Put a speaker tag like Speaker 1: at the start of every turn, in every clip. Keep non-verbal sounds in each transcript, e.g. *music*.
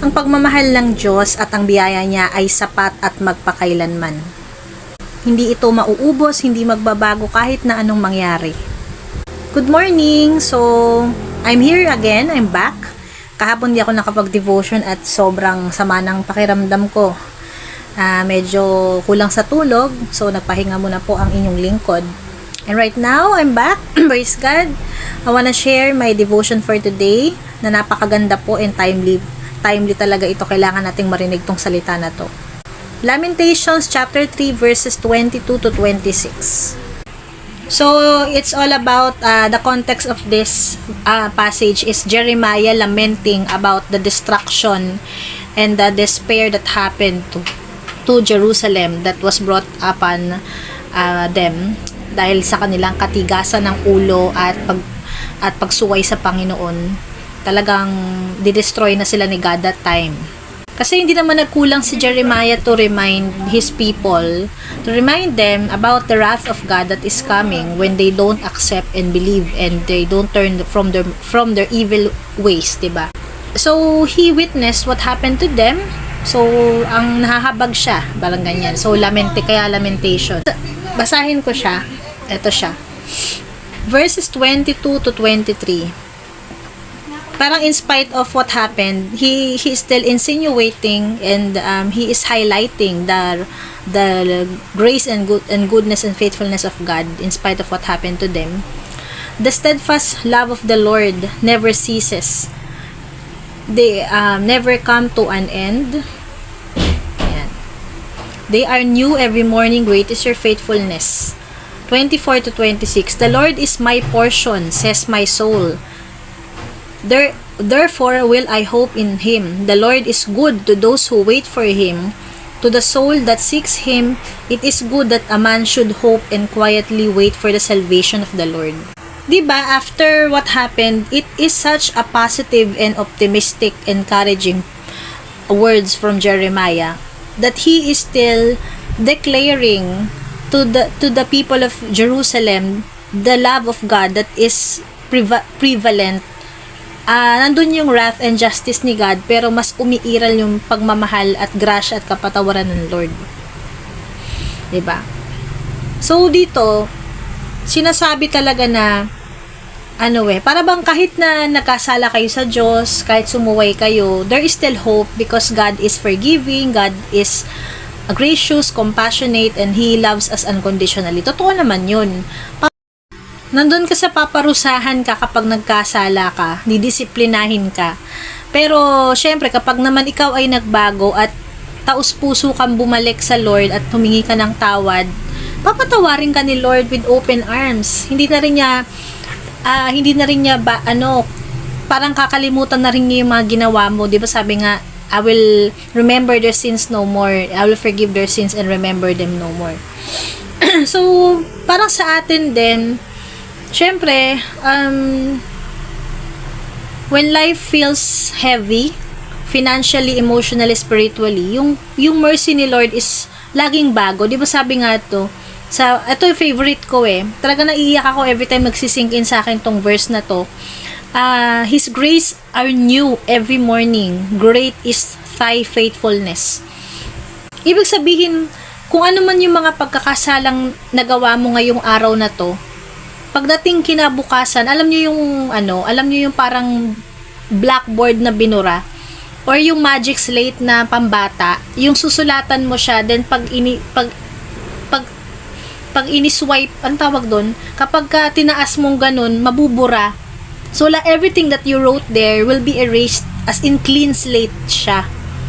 Speaker 1: Ang pagmamahal ng Diyos at ang biyaya niya ay sapat at magpakailanman. Hindi ito mauubos, hindi magbabago kahit na anong mangyari. Good morning! So, I'm here again. I'm back. Kahapon di ako nakapag-devotion at sobrang sama ng pakiramdam ko. Ah, medyo kulang sa tulog, so nagpahinga muna po ang inyong lingkod. And right now, I'm back. *clears throat* Praise God. I wanna share my devotion for today na napakaganda po and timely. Timely talaga ito. Kailangan nating marinig tong salita na to. Lamentations chapter 3 verses 22 to 26. So, it's all about uh, the context of this uh, passage is Jeremiah lamenting about the destruction and the despair that happened to to Jerusalem that was brought upon uh, them dahil sa kanilang katigasan ng ulo at pag at pagsuway sa Panginoon talagang didestroy na sila ni God that time kasi hindi naman nagkulang si Jeremiah to remind his people, to remind them about the wrath of God that is coming when they don't accept and believe and they don't turn from their from their evil ways, 'di ba? So he witnessed what happened to them. So ang nahahabag siya, parang ganyan. So lamente kaya lamentation. Basahin ko siya. Ito siya. Verses 22 to 23 parang in spite of what happened, he he is still insinuating and um, he is highlighting the the grace and good and goodness and faithfulness of God in spite of what happened to them. The steadfast love of the Lord never ceases. They um, never come to an end. Ayan. They are new every morning. Great is your faithfulness. 24 to 26. The Lord is my portion, says my soul. There, therefore will I hope in him. The Lord is good to those who wait for him. To the soul that seeks him, it is good that a man should hope and quietly wait for the salvation of the Lord. 'Di ba after what happened, it is such a positive and optimistic, encouraging words from Jeremiah that he is still declaring to the to the people of Jerusalem the love of God that is preva- prevalent ah nandun yung wrath and justice ni God pero mas umiiral yung pagmamahal at grasya at kapatawaran ng Lord. ba? So dito sinasabi talaga na ano eh, para bang kahit na nakasala kayo sa Diyos, kahit sumuway kayo, there is still hope because God is forgiving, God is gracious, compassionate, and He loves us unconditionally. Totoo naman yun nandun ka sa paparusahan ka kapag nagkasala ka, didisiplinahin ka. Pero, syempre, kapag naman ikaw ay nagbago at taus-puso kang bumalik sa Lord at humingi ka ng tawad, papatawarin ka ni Lord with open arms. Hindi na rin niya, ah, hindi na rin niya ba, ano, parang kakalimutan na rin niya yung mga ginawa mo. Di ba sabi nga, I will remember their sins no more. I will forgive their sins and remember them no more. *clears throat* so, parang sa atin din, syempre, um, when life feels heavy, financially, emotionally, spiritually, yung, yung mercy ni Lord is laging bago. Di ba sabi nga to, sa, ito yung favorite ko eh. Talaga naiiyak ako every time nagsisink in sa akin tong verse na to. Uh, His grace are new every morning. Great is thy faithfulness. Ibig sabihin, kung ano man yung mga pagkakasalang nagawa mo ngayong araw na to, pagdating kinabukasan, alam niyo yung ano, alam niyo yung parang blackboard na binura or yung magic slate na pambata, yung susulatan mo siya then pag ini pag pag pag ini-swipe, ang tawag doon, kapag ka tinaas mong ganun, mabubura. So, la, everything that you wrote there will be erased as in clean slate siya.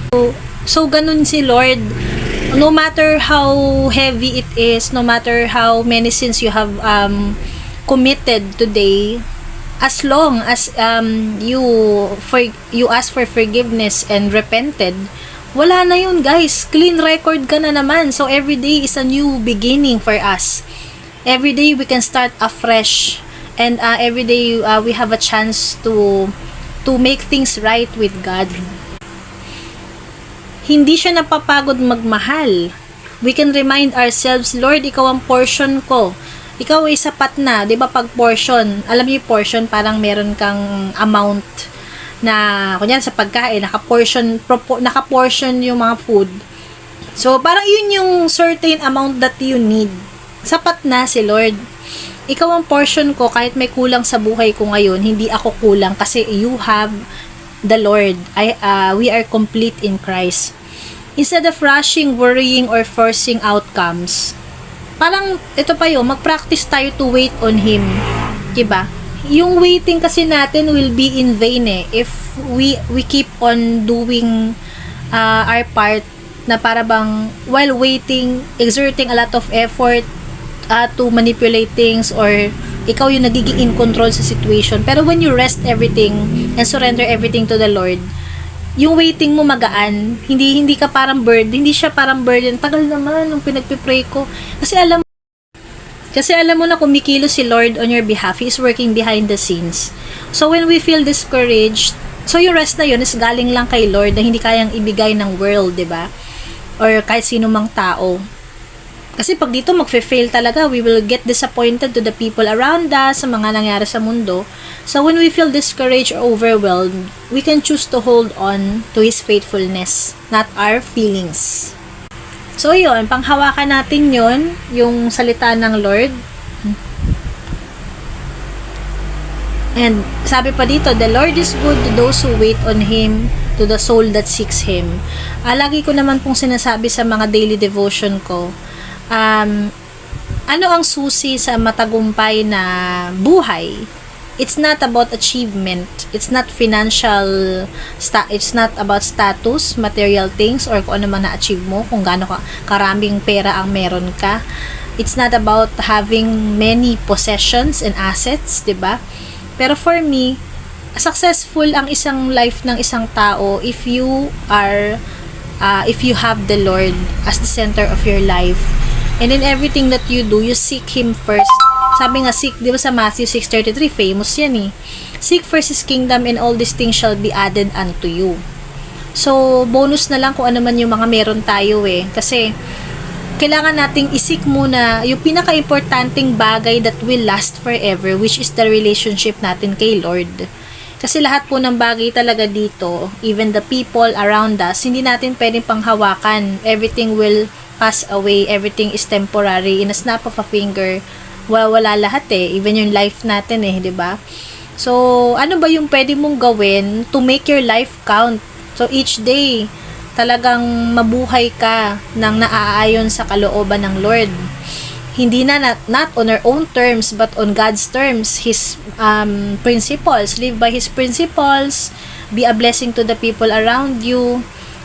Speaker 1: So, so ganun si Lord. No matter how heavy it is, no matter how many sins you have um, committed today as long as um, you for you ask for forgiveness and repented wala na yun guys. Clean record ka na naman. So every day is a new beginning for us. Every day we can start afresh. And uh, every day uh, we have a chance to to make things right with God. Hindi siya napapagod magmahal. We can remind ourselves Lord ikaw ang portion ko ikaw ay sapat na, 'di ba pag portion, alam niyo portion parang meron kang amount na kunyari sa pagkain, naka-portion, propo, naka-portion yung mga food. So, parang yun yung certain amount that you need. Sapat na si Lord. Ikaw ang portion ko kahit may kulang sa buhay ko ngayon, hindi ako kulang kasi you have the Lord. I, uh, we are complete in Christ. Instead of rushing, worrying, or forcing outcomes, parang ito pa yun, mag-practice tayo to wait on Him. Diba? Yung waiting kasi natin will be in vain eh. If we, we keep on doing uh, our part na para bang while waiting, exerting a lot of effort uh, to manipulate things or ikaw yung nagiging in control sa situation. Pero when you rest everything and surrender everything to the Lord, yung waiting mo magaan, hindi hindi ka parang bird, hindi siya parang burden. Tagal naman nung pinagpipray ko. Kasi alam kasi alam mo na kumikilos si Lord on your behalf. He is working behind the scenes. So when we feel discouraged, so yung rest na yun is galing lang kay Lord na hindi kayang ibigay ng world, 'di ba? Or kahit sino mang tao. Kasi pag dito magfe-fail talaga, we will get disappointed to the people around us, sa mga nangyari sa mundo. So when we feel discouraged or overwhelmed, we can choose to hold on to His faithfulness, not our feelings. So yun, panghawakan natin yon yung salita ng Lord. And sabi pa dito, the Lord is good to those who wait on Him, to the soul that seeks Him. Ah, lagi ko naman pong sinasabi sa mga daily devotion ko, um, ano ang susi sa matagumpay na buhay? It's not about achievement. It's not financial, sta- it's not about status, material things, or kung ano man na-achieve mo, kung gaano ka, karaming pera ang meron ka. It's not about having many possessions and assets, 'di ba? Pero for me, successful ang isang life ng isang tao if you are uh, if you have the Lord as the center of your life And in everything that you do, you seek Him first. Sabi nga, seek, di ba sa Matthew 6.33, famous yan eh. Seek first His kingdom and all these things shall be added unto you. So, bonus na lang kung ano man yung mga meron tayo eh. Kasi, kailangan nating isik muna yung pinaka-importanting bagay that will last forever, which is the relationship natin kay Lord. Kasi lahat po ng bagay talaga dito, even the people around us, hindi natin pwedeng panghawakan. Everything will pass away, everything is temporary, in a snap of a finger, wala lahat eh, even yung life natin eh, 'di ba? So, ano ba yung pwede mong gawin to make your life count? So, each day, talagang mabuhay ka ng naaayon sa kalooban ng Lord. Hindi na not, not on our own terms, but on God's terms, His um, principles. Live by His principles. Be a blessing to the people around you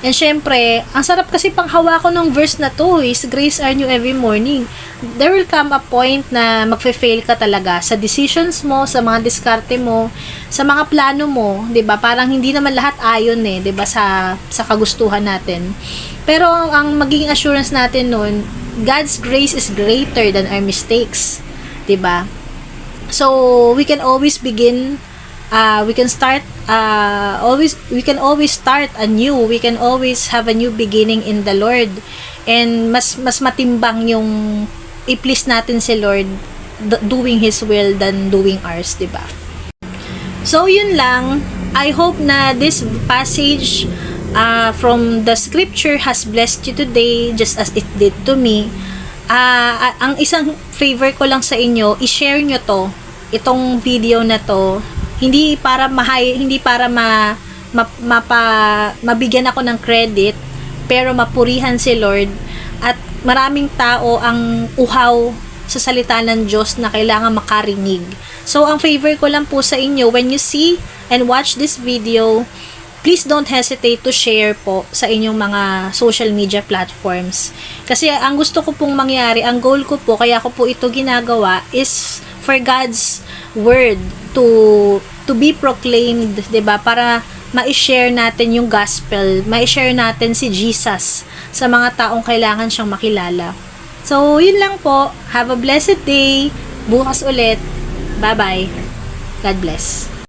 Speaker 1: And syempre, ang sarap kasi panghawa ko ng verse na to is grace are new every morning. There will come a point na magfe-fail ka talaga sa decisions mo, sa mga diskarte mo, sa mga plano mo, 'di ba? Parang hindi naman lahat ayon eh, 'di ba sa sa kagustuhan natin. Pero ang, ang magiging assurance natin noon, God's grace is greater than our mistakes, 'di ba? So, we can always begin uh, we can start uh, always we can always start anew we can always have a new beginning in the Lord and mas mas matimbang yung i-please natin si Lord doing His will than doing ours, di ba? So, yun lang. I hope na this passage uh, from the scripture has blessed you today just as it did to me. Uh, ang isang favor ko lang sa inyo, i-share nyo to, itong video na to, hindi para mahay, hindi para ma, ma mapa, mabigyan ako ng credit, pero mapurihan si Lord at maraming tao ang uhaw sa salita ng Diyos na kailangan makarinig. So, ang favor ko lang po sa inyo, when you see and watch this video, please don't hesitate to share po sa inyong mga social media platforms. Kasi ang gusto ko pong mangyari, ang goal ko po, kaya ko po ito ginagawa, is for God's word to to be proclaimed, 'di ba? Para ma-share natin yung gospel, ma-share natin si Jesus sa mga taong kailangan siyang makilala. So, yun lang po. Have a blessed day. Bukas ulit. Bye-bye. God bless.